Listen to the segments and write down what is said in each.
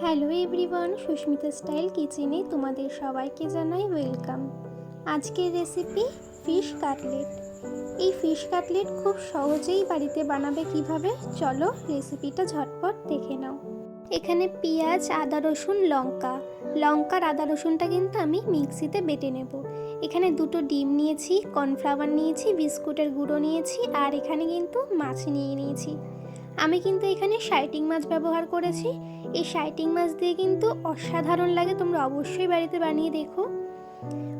Hello everyone Susmita style কিচেনে তোমাদের সবাইকে জানাই ওয়েলকাম আজকের রেসিপি ফিশ কাটলেট এই ফিশ কাটলেট খুব সহজেই বাড়িতে বানাবে কীভাবে? চলো রেসিপিটা ঝটপট দেখে নাও। এখানে পেঁয়াজ, আদা, রসুন, লঙ্কা। লঙ্কার, আদা, রসুনটা কিন্তু আমি মিক্সিতে বেটে নেব। এখানে দুটো ডিম নিয়েছি, কর্নফ্লাওয়ার নিয়েছি, বিস্কুটের গুঁড়ো নিয়েছি আর এখানে কিন্তু মাছ নিয়ে নিয়েছি। আমি কিন্তু এখানে শাইটিং মাছ ব্যবহার করেছি। এই শাইটিং মাছ দিয়ে কিন্তু অসাধারণ লাগে, তোমরা অবশ্যই বাড়িতে বানিয়ে দেখো।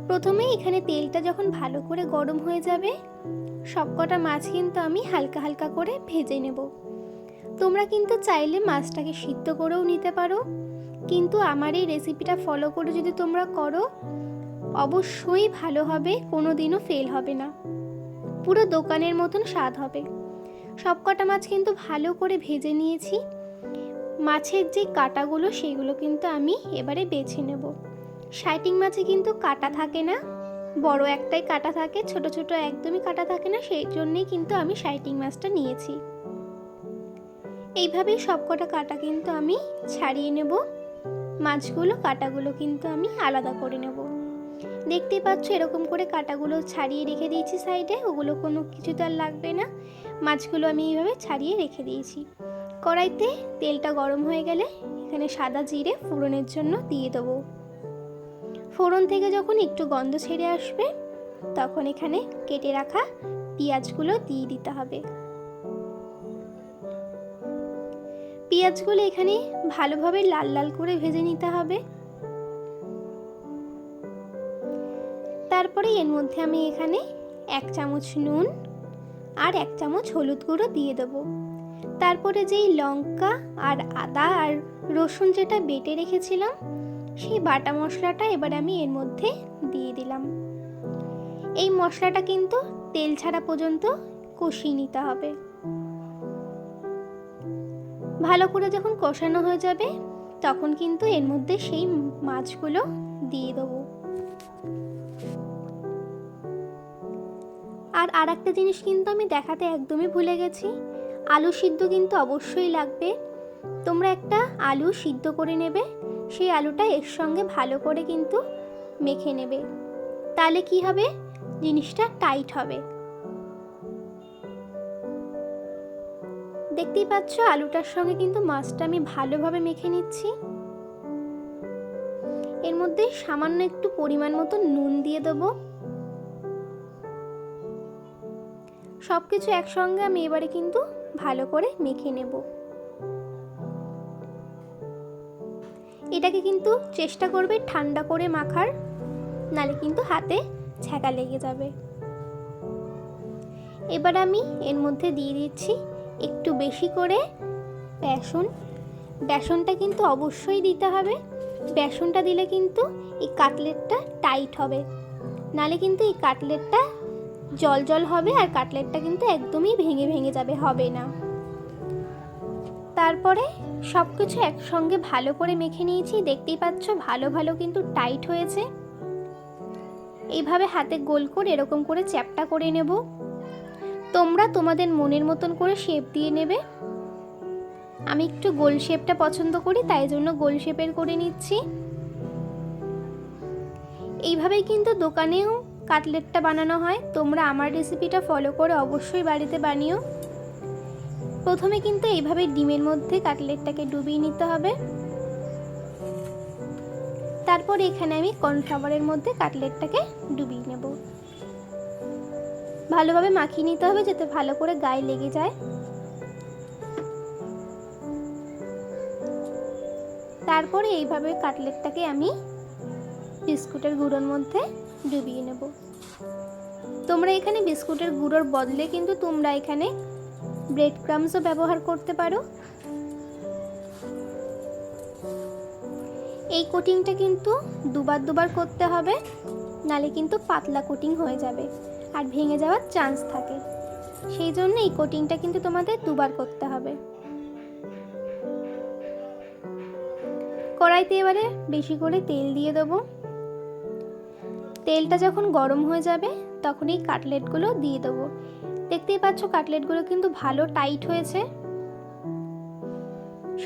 প্রথমে এখানে তেলটা যখন ভালো করে গরম হয়ে যাবে, সবকটা মাছ কিন্তু আমি হালকা হালকা করে ভেজে নেব। তোমরা কিন্তু চাইলে মাছটাকে সিদ্ধ করেও নিতে পারো, কিন্তু আমার এই রেসিপিটা ফলো করে যদি তোমরা করো, অবশ্যই ভালো হবে কোনো দিনও ফেল হবে না। পুরো দোকানের মতন স্বাদ হবে। সবকটা মাছ কিন্তু ভালো করে ভেজে নিয়েছি। মাছের যে কাটাগুলো, সেগুলো কিন্তু আমি এবারে বেছে নেব। শাইটিং মাছে কিন্তু কাটা থাকে না, বড় একটাই কাটা থাকে, ছোট ছোট একদমই কাটা থাকে না, সেই জন্যেই কিন্তু আমি শাইটিং মাছটা নিয়েছি। এইভাবেই সবকটা কাটা কিন্তু আমি ছাড়িয়ে নেব। মাছগুলো, কাটাগুলো কিন্তু আমি আলাদা করে নেব। দেখতেই পাচ্ছ এরকম করে কাটাগুলো ছাড়িয়ে রেখে দিয়েছি সাইডে, ওগুলো কোনো কিছু তো আর লাগবে না। মাছগুলো আমি এইভাবে ছাড়িয়ে রেখে দিয়েছি। কড়াইতে তেলটা গরম হয়ে গেলে এখানে সাদা জিরে ফোড়নের জন্য দিয়ে দেবো। ফোড়ন থেকে যখন একটু গন্ধ ছেড়ে আসবে, তখন এখানে কেটে রাখা পেঁয়াজগুলো দিয়ে দিতে হবে। পেঁয়াজগুলো এখানে ভালোভাবে লাল লাল করে ভেজে নিতে হবে। তারপরে এর মধ্যে আমি এখানে এক চামচ নুন আর এক চামচ হলুদ গুঁড়ো দিয়ে দেবো। তারপরে যেই লঙ্কা আর আদা আর রসুন যেটা বেটে রেখেছিলাম, সেই বাটা মশলাটা এবার আমি এর মধ্যে দিয়ে দিলাম। এই মশলাটা কিন্তু তেল ছাড়া পর্যন্ত কষিয়ে নিতে হবে। ভালো করে যখন কষানো হয়ে যাবে, তখন কিন্তু এর মধ্যে সেই মাছগুলো দিয়ে দেবো। আর আর একটা জিনিস কিন্তু আমি দেখাতে একদমই ভুলে গেছি আলু সিদ্ধ কিন্তু অবশ্যই লাগবে। তোমরা একটা আলু সিদ্ধ করে নেবে, সেই আলুটা এর সঙ্গে ভালো করে কিন্তু মেখে নেবে। তাহলে কি হবে? জিনিসটা টাইট হবে। দেখতেই পাচ্ছ আলুটার সঙ্গে কিন্তু মাছটা আমি ভালোভাবে মেখে নিচ্ছি। এর মধ্যে সামান্য একটু পরিমাণ মতো নুন দিয়ে দেবো। সব কিছু একসঙ্গে আমি এবারে কিন্তু ভালো করে মেখে নেব। এটাকে কিন্তু চেষ্টা করবে ঠান্ডা করে মাখার, নালে কিন্তু হাতে ছ্যাঁকা লেগে যাবে। এবার আমি এর মধ্যে দিয়ে দিচ্ছি একটু বেশি করে বেসন। বেসনটা কিন্তু অবশ্যই দিতে হবে। বেসনটা দিলে কিন্তু এই কাটলেটটা টাইট হবে। নালে কিন্তু এই কাটলেটটা জল জল হবে আর কাটলেটটা কিন্তু একদমই ভেঙে ভেঙে যাবে, হবে না। তারপরে সব কিছু একসঙ্গে ভালো করে মেখে নিয়েছি, দেখতেই পাচ্ছ ভালো ভালো কিন্তু টাইট হয়েছে। এইভাবে হাতে গোল করে এরকম করে চ্যাপটা করে নেব। তোমরা তোমাদের মনের মতন করে শেপ দিয়ে নেবে। আমি একটু গোল শেপটা পছন্দ করি, তাই জন্য গোল শেপের করে নিচ্ছি। এইভাবেই কিন্তু দোকানেও কাটলেটটা বানানো হয়, তোমরা আমার রেসিপিটা ফলো করে অবশ্যই বাড়িতে বানিও। প্রথমে কিন্তু এইভাবে ডিমের মধ্যে কাটলেটটাকে ডুবিয়ে নিতে হবে। তারপর এখানে আমি কর্নফ্লাওয়ারের মধ্যে কাটলেটটাকে ডুবিয়ে নেব। ভালোভাবে মাখিয়ে নিতে হবে যাতে ভালো করে গায়ে লেগে যায়। তারপরে এইভাবে কাটলেটটাকে আমি বিস্কুটের গুঁড়োর মধ্যে ডুবিয়ে নেব। তোমরা এখানে বিস্কুটের গুঁড়োর বদলে কিন্তু তোমরা এখানে ব্রেড ক্রামসও ব্যবহার করতে পারো। এই কোটিংটা কিন্তু দুবার দুবার করতে হবে, নালে কিন্তু পাতলা কোটিং হয়ে যাবে আর ভেঙে যাওয়ার চান্স থাকে। সেই জন্য এই কোটিংটা কিন্তু তোমাদের দুবার করতে হবে। কড়াইতে এবারে বেশি করে তেল দিয়ে দেবো। তেলটা যখন গরম হয়ে যাবে, তখন এই কাটলেটগুলো দিয়ে দেবো। দেখতেই পাচ্ছ কাটলেটগুলো কিন্তু ভালো টাইট হয়েছে।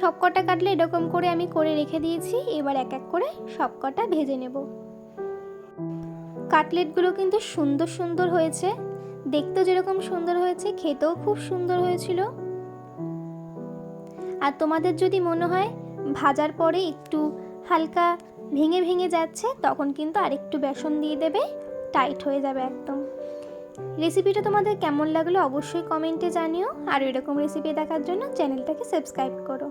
সব কটা কাটলে এরকম করে আমি করে রেখে দিয়েছি, এবার এক এক করে সব কটা ভেজে নেব। কাটলেটগুলো কিন্তু সুন্দর সুন্দর হয়েছে। দেখতেও যেরকম সুন্দর হয়েছে, খেতেও খুব সুন্দর হয়েছিল। আর তোমাদের যদি মনে হয়, ভাজার পরে একটু হালকা ভেঙে ভেঙে যাচ্ছে, তখন কিন্তু আরেকটু বেসন দিয়ে দেবে টাইট হয়ে যাবে একদম। রেসিপিটা তোমাদের কেমন লাগল অবশ্যই কমেন্টে জানিও, আর এরকম রেসিপি দেখার জন্য চ্যানেলটাকে সাবস্ক্রাইব করো।